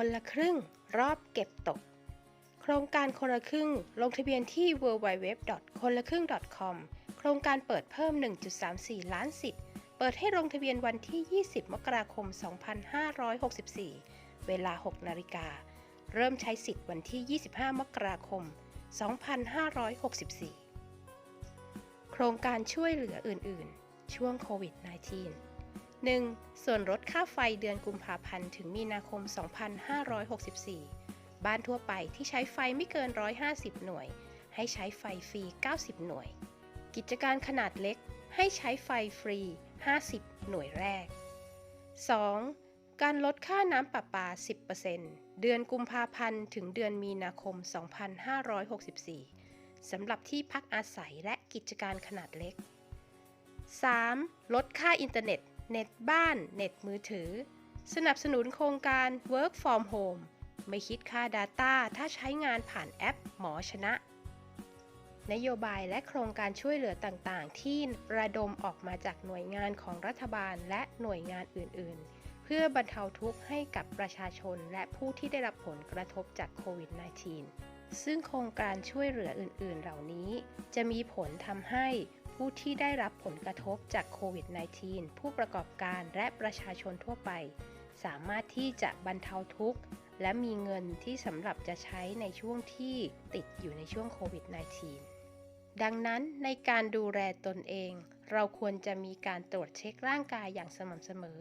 คนละครึ่ง รอบเก็บตก โครงการคนละครึ่ง ลงทะเบียนที่ www. คนละครึ่ง .com โครงการเปิดเพิ่ม 1.34 ล้านสิทธิ์ เปิดให้ลงทะเบียนวันที่ 20 มกราคม 2564 เวลา 6 นาฬิกา เริ่มใช้สิทธิ์วันที่ 25 มกราคม 2564 โครงการช่วยเหลืออื่น ๆ ช่วงโควิด -19 1. ส่วนลดค่าไฟเดือนกุมภาพันธ์ถึงมีนาคม 2564 บ้านทั่วไปที่ใช้ไฟไม่เกิน 150 หน่วย ให้ใช้ไฟฟรี 90 หน่วย กิจการขนาดเล็กให้ใช้ไฟฟรี 50 หน่วยแรก 2. การลดค่าน้ำประปา 10%เดือนกุมภาพันธ์ถึงเดือนมีนาคม 2564 สำหรับที่พักอาศัยและกิจการขนาดเล็ก 3. ลดค่าอินเทอร์เน็ต เน็ตบ้าน เน็ตมือถือ สนับสนุนโครงการ Work from Home ไม่คิดค่า Data ถ้าใช้งานผ่านแอปหมอชนะ นโยบายและโครงการช่วยเหลือต่าง ๆ ที่ระดมออกมาจากหน่วยงานของรัฐบาลและหน่วยงานอื่น ๆ เพื่อบรรเทาทุกข์ให้กับประชาชนและผู้ที่ได้รับผลกระทบจากโควิด -19 ซึ่งโครงการช่วยเหลืออื่น ๆ เหล่านี้ จะมีผลทำให้ ผู้ที่ได้รับผลกระทบจากโควิด -19 ผู้ประกอบการและประชาชนทั่วไป สามารถที่จะบรรเทาทุกข์ และมีเงินที่สำหรับจะใช้ในช่วงที่ติดอยู่ในช่วงโควิด -19 ดังนั้นในการดูแลตนเอง เราควรจะมีการตรวจเช็คร่างกายอย่างสม่ำเสมอ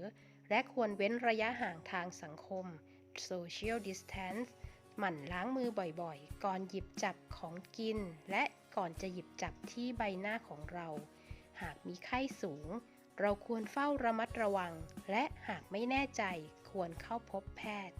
และควรเว้นระยะห่างทางสังคม social distance หมั่นล้างมือบ่อยๆ ก่อนหยิบจับของกิน และ ก่อนจะหยิบจับที่ใบหน้าของเรา หากมีไข้สูง เราควรเฝ้าระมัดระวัง และหากไม่แน่ใจควรเข้าพบแพทย์